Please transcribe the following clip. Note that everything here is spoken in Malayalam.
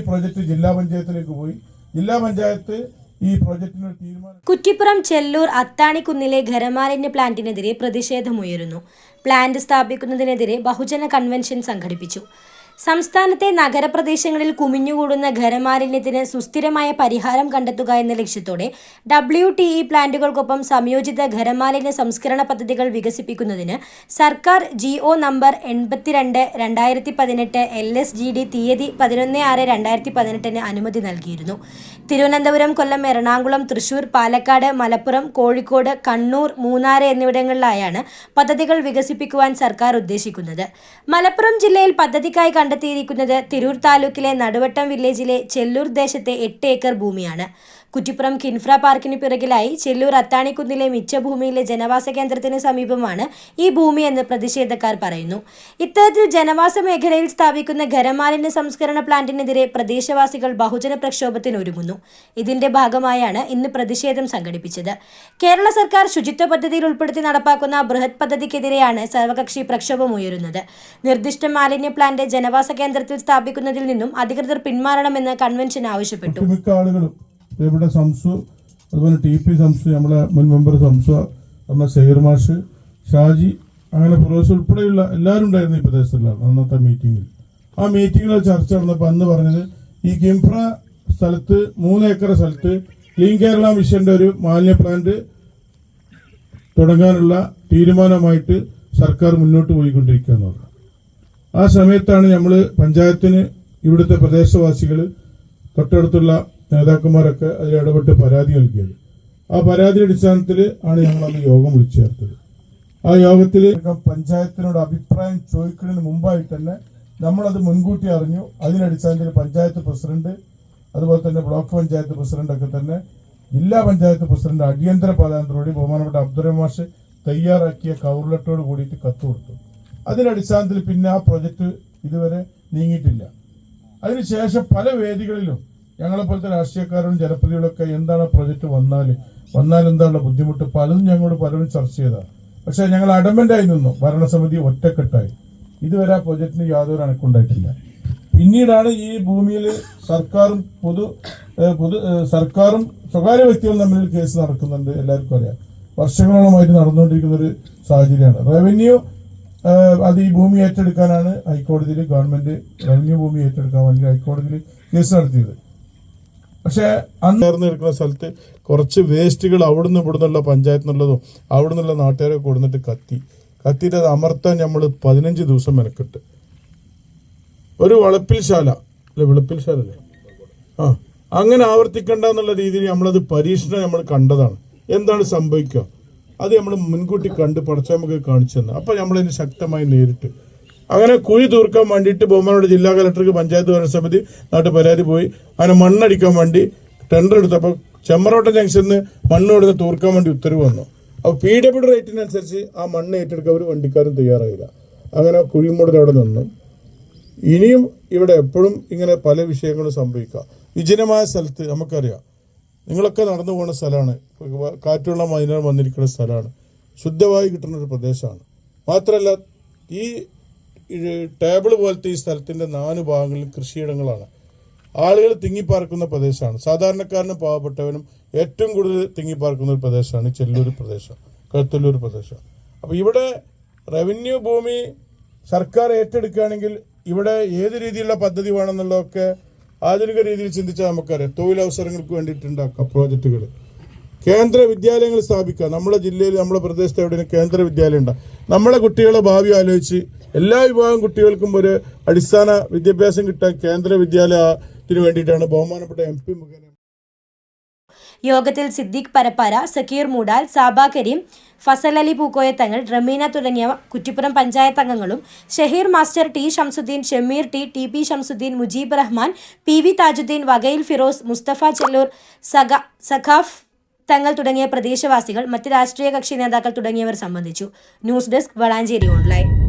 ഈ പ്രോജക്റ്റ് ജില്ലാ പഞ്ചായത്തിലേക്ക് പോയി. ജില്ലാ പഞ്ചായത്ത് ഈ പ്രോജക്റ്റിന് കുറ്റിപ്പുറം ചെല്ലൂർ അത്താണിക്കുന്നിലെ ഖരമാലിന്യ പ്ലാന്റിനെതിരെ പ്രതിഷേധമുയരുന്നു. പ്ലാന്റ് സ്ഥാപിക്കുന്നതിനെതിരെ ബഹുജന കൺവെൻഷൻ സംഘടിപ്പിച്ചു. സംസ്ഥാനത്തെ നഗരപ്രദേശങ്ങളിൽ കുമിഞ്ഞുകൂടുന്ന ഖരമാലിന്യത്തിന് സുസ്ഥിരമായ പരിഹാരം കണ്ടെത്തുക എന്ന ലക്ഷ്യത്തോടെ ഡബ്ല്യു ടി ഇ പ്ലാന്റുകൾക്കൊപ്പം സംയോജിത ഖരമാലിന്യ സംസ്കരണ പദ്ധതികൾ വികസിപ്പിക്കുന്നതിന് സർക്കാർ ജി ഒ നമ്പർ എൺപത്തിരണ്ട് രണ്ടായിരത്തി പതിനെട്ട് എൽ എസ് ജി ഡി തീയതി പതിനൊന്ന് ആറ് രണ്ടായിരത്തി പതിനെട്ടിന് അനുമതി നൽകിയിരുന്നു. തിരുവനന്തപുരം കൊല്ലം എറണാകുളം തൃശൂർ പാലക്കാട് മലപ്പുറം കോഴിക്കോട് കണ്ണൂർ മൂന്നാർ എന്നിവിടങ്ങളിലായാണ് പദ്ധതികൾ വികസിപ്പിക്കുവാൻ സർക്കാർ ഉദ്ദേശിക്കുന്നത്. മലപ്പുറം ജില്ലയിൽ പദ്ധതിക്കായി കണ്ടെത്തിയിരിക്കുന്നത് തിരൂർ താലൂക്കിലെ നടുവട്ടം വില്ലേജിലെ ചെല്ലൂർ ദേശത്തെ എട്ട് ഏക്കർ ഭൂമിയാണ്. കുറ്റിപ്പുറം കിൻഫ്ര പാർക്കിന് പിറകിലായി ചെല്ലൂർ അത്താണിക്കുന്നിലെ മിച്ചഭൂമിയിലെ ജനവാസ കേന്ദ്രത്തിന് സമീപമാണ് ഈ ഭൂമി എന്ന് പ്രതിഷേധക്കാർ പറയുന്നു. ഇത്തരത്തിൽ ജനവാസ മേഖലയിൽ സ്ഥാപിക്കുന്ന ഖരമാലിന്യ സംസ്കരണ പ്ലാന്റിനെതിരെ പ്രദേശവാസികൾ ബഹുജന പ്രക്ഷോഭത്തിനൊരുങ്ങുന്നു. ഇതിന്റെ ഭാഗമായാണ് ഇന്ന് പ്രതിഷേധം സംഘടിപ്പിച്ചത്. കേരള സർക്കാർ ശുചിത്വ പദ്ധതിയിൽ ഉൾപ്പെടുത്തി നടപ്പാക്കുന്ന ബൃഹത് പദ്ധതിക്കെതിരെയാണ് സർവകക്ഷി പ്രക്ഷോഭം ഉയരുന്നത്. നിർദ്ദിഷ്ട മാലിന്യ പ്ലാന്റ് ജനവാസ കേന്ദ്രത്തിൽ സ്ഥാപിക്കുന്നതിൽ നിന്നും അധികൃതർ പിന്മാറണമെന്ന് കൺവെൻഷൻ ആവശ്യപ്പെട്ടു. ഇവിടെ സംസു അതുപോലെ ടി പി സംസു നമ്മളെ മുൻ മെമ്പർ സംസു നമ്മുടെ സെയ്ർ മാഷ് ഷാജി അങ്ങനെ ഫിറോസ് ഉൾപ്പെടെയുള്ള എല്ലാവരും ഉണ്ടായിരുന്നു ഈ പ്രദേശത്തുള്ള അന്നത്തെ മീറ്റിങ്ങിൽ. ആ മീറ്റിംഗിൽ ചർച്ച നടന്നപ്പോൾ അന്ന് പറഞ്ഞത് ഈ കിംഫ്ര സ്ഥലത്ത് മൂന്ന് ഏക്കർ സ്ഥലത്ത് ക്ലീൻ കേരള മിഷന്റെ ഒരു മാലിന്യ പ്ലാന്റ് തുടങ്ങാനുള്ള തീരുമാനമായിട്ട് സർക്കാർ മുന്നോട്ട് പോയിക്കൊണ്ടിരിക്കുക എന്നുള്ളത് ആ സമയത്താണ് നമ്മൾ പഞ്ചായത്തിന് ഇവിടുത്തെ പ്രദേശവാസികൾ തൊട്ടടുത്തുള്ള നേതാക്കന്മാരൊക്കെ അതിൽ ഇടപെട്ട് പരാതി നൽകിയത്. ആ പരാതി അടിസ്ഥാനത്തിൽ ആണ് ഞങ്ങൾ അന്ന് യോഗം വിളിച്ചു ചേർത്തത് ആ യോഗത്തിൽ പഞ്ചായത്തിനോട് അഭിപ്രായം ചോദിക്കുന്നതിന് മുമ്പായിട്ട് തന്നെ നമ്മളത് മുൻകൂട്ടി അറിഞ്ഞു. അതിനടിസ്ഥാനത്തിൽ പഞ്ചായത്ത് പ്രസിഡന്റ് അതുപോലെ തന്നെ ബ്ലോക്ക് പഞ്ചായത്ത് പ്രസിഡന്റ് ഒക്കെ തന്നെ ജില്ലാ പഞ്ചായത്ത് പ്രസിഡന്റ് അടിയന്തര പ്രാധാന്യത്തോടെ ബഹുമാനപ്പെട്ട അബ്ദുറഹ്മാൻ തയ്യാറാക്കിയ കൗർലറ്റോട് കൂടിയിട്ട് കത്ത് കൊടുത്തു. അതിനടിസ്ഥാനത്തിൽ പിന്നെ ആ പ്രൊജക്ട് ഇതുവരെ നീങ്ങിയിട്ടില്ല. അതിനുശേഷം പല വേദികളിലും ഞങ്ങളെ പോലത്തെ രാഷ്ട്രീയക്കാരും ജനപ്രതികളൊക്കെ എന്താണ് പ്രൊജക്ട് വന്നാൽ വന്നാൽ എന്താണ് ബുദ്ധിമുട്ട്? പലതും ഞങ്ങളോട് പലരും ചർച്ച ചെയ്താ. പക്ഷേ ഞങ്ങൾ അഡമന്റായി നിന്നു. ഭരണസമിതി ഒറ്റക്കെട്ടായി. ഇതുവരെ ആ പ്രൊജക്ടിന് യാതൊരു അണക്കുണ്ടായിട്ടില്ല പിന്നീടാണ് ഈ ഭൂമിയിൽ സർക്കാരും പൊതു പൊതു സർക്കാരും സ്വകാര്യ വ്യക്തികളും തമ്മിൽ കേസ് നടക്കുന്നുണ്ട്. എല്ലാവർക്കും അറിയാം. വർഷങ്ങളോളമായിട്ട് നടന്നുകൊണ്ടിരിക്കുന്ന ഒരു സാഹചര്യമാണ് റവന്യൂ അത് ഈ ഭൂമി ഏറ്റെടുക്കാനാണ് ഹൈക്കോടതിയിൽ ഗവൺമെന്റ് റവന്യൂ ഭൂമി ഏറ്റെടുക്കാൻ വേണ്ടി ഹൈക്കോടതിയിൽ കേസ് നടത്തിയത്. പക്ഷെ അന്ന് നിൽക്കുന്ന സ്ഥലത്ത് കുറച്ച് വേസ്റ്റുകൾ അവിടുന്ന് ഇവിടുന്നുള്ള പഞ്ചായത്തിനുള്ളതും അവിടെ നിന്നുള്ള നാട്ടുകാരെ കൊടുന്നിട്ട് കത്തി. കത്തിയിട്ട് അത് അമർത്താൻ നമ്മൾ പതിനഞ്ച് ദിവസം മെനക്കെട്ട്. ഒരു അല്ലെ വെളുപ്പിൽശാല. അല്ലേ ആ. അങ്ങനെ ആവർത്തിക്കണ്ട എന്നുള്ള രീതിയിൽ നമ്മളത് പരീക്ഷണം നമ്മൾ കണ്ടതാണ്. എന്താണ് സംഭവിക്കുക? അത് നമ്മൾ മുൻകൂട്ടി കണ്ട് പഠിച്ച നമുക്ക് കാണിച്ചു തന്നെ. അപ്പം നമ്മളതിന് ശക്തമായി നേരിട്ട്. അങ്ങനെ കുഴി തീർക്കാൻ വേണ്ടിയിട്ട് ബഹുമാനോട് ജില്ലാ കലക്ടർക്ക് പഞ്ചായത്ത് ഭരണ സമിതി നാട്ടിൽ പരാതി പോയി. അങ്ങനെ മണ്ണടിക്കാൻ വേണ്ടി ടെൻഡർ എടുത്തപ്പോൾ ചെമ്മറോട്ടം ജംഗ്ഷനിൽ മണ്ണ് കൊടുത്ത് തൂർക്കാൻ വേണ്ടി ഉത്തരവ് വന്നു. അപ്പോൾ പി ഡബ്ല്യു റേറ്റിനനുസരിച്ച് ആ മണ്ണ് ഏറ്റെടുക്കാൻ ഒരു വണ്ടിക്കാരും തയ്യാറായില്ല. അങ്ങനെ കുഴിമൂടൽ അവിടെ നിന്നു. ഇനിയും ഇവിടെ എപ്പോഴും ഇങ്ങനെ പല വിഷയങ്ങളും സംഭവിക്കുക വിജനമായ സ്ഥലത്ത് നമുക്കറിയാം. നിങ്ങളൊക്കെ നടന്നു പോകുന്ന സ്ഥലമാണ്. കാറ്റുള്ള മൈനർ വന്നിരിക്കുന്ന സ്ഥലമാണ്. ശുദ്ധമായി കിട്ടുന്ന ഒരു പ്രദേശമാണ്. മാത്രമല്ല ഈ ടേബിൾ പോലത്തെ ഈ സ്ഥലത്തിന്റെ നാല് ഭാഗങ്ങളിൽ കൃഷിയിടങ്ങളാണ്. ആളുകൾ തിങ്ങിപ്പാർക്കുന്ന പ്രദേശമാണ്. സാധാരണക്കാരനും പാവപ്പെട്ടവനും ഏറ്റവും കൂടുതൽ തിങ്ങിപ്പാർക്കുന്ന ഒരു പ്രദേശമാണ് ചെല്ലൂർ പ്രദേശം കഴുത്തല്ലൂർ പ്രദേശം. അപ്പോൾ ഇവിടെ റവന്യൂ ഭൂമി സർക്കാർ ഏറ്റെടുക്കുകയാണെങ്കിൽ ഇവിടെ ഏത് രീതിയിലുള്ള പദ്ധതി വേണമെന്നുള്ളതൊക്കെ ആധുനിക രീതിയിൽ ചിന്തിച്ചാൽ നമുക്കറിയാം. തൊഴിലവസരങ്ങൾക്ക് വേണ്ടിയിട്ടുണ്ടാക്കാം പ്രോജക്റ്റുകൾ കേന്ദ്ര വിദ്യാലയങ്ങൾ സ്ഥാപിക്കുക. നമ്മുടെ ജില്ലയിൽ നമ്മുടെ പ്രദേശത്ത് എവിടെയും കേന്ദ്ര വിദ്യാലയം ഉണ്ട്? നമ്മളെ കുട്ടികളെ ഭാവി ആലോചിച്ച് എല്ലാ വിഭാഗം കുട്ടികൾക്കും ഒരു അടിസ്ഥാന വിദ്യാഭ്യാസം കിട്ടാൻ കേന്ദ്ര വിദ്യാലയത്തിന് വേണ്ടിയിട്ടാണ് ബഹുമാനപ്പെട്ട എം പി മുഖേന യോഗത്തിൽ സിദ്ദീഖ് പരപ്പാര സക്കീർ മൂടാൽ സാബ കരീം ഫസൽ അലി പൂക്കോയ തങ്ങൾ റമീന തുടങ്ങിയ കുറ്റിപ്പുറം പഞ്ചായത്ത് അംഗങ്ങളും Shaheer master T Shamsuddeen Shameer T T P Shamsuddeen Mujeeb Rahman P V Thajuddeen വകയിൽ ഫിറോസ് മുസ്തഫ ചെല്ലൂർ സഖ സഖാഫ് തങ്ങൾ തുടങ്ങിയ പ്രദേശവാസികൾ മറ്റ് രാഷ്ട്രീയ കക്ഷി നേതാക്കൾ തുടങ്ങിയവർ സംബന്ധിച്ചു. News desk Valanchery online.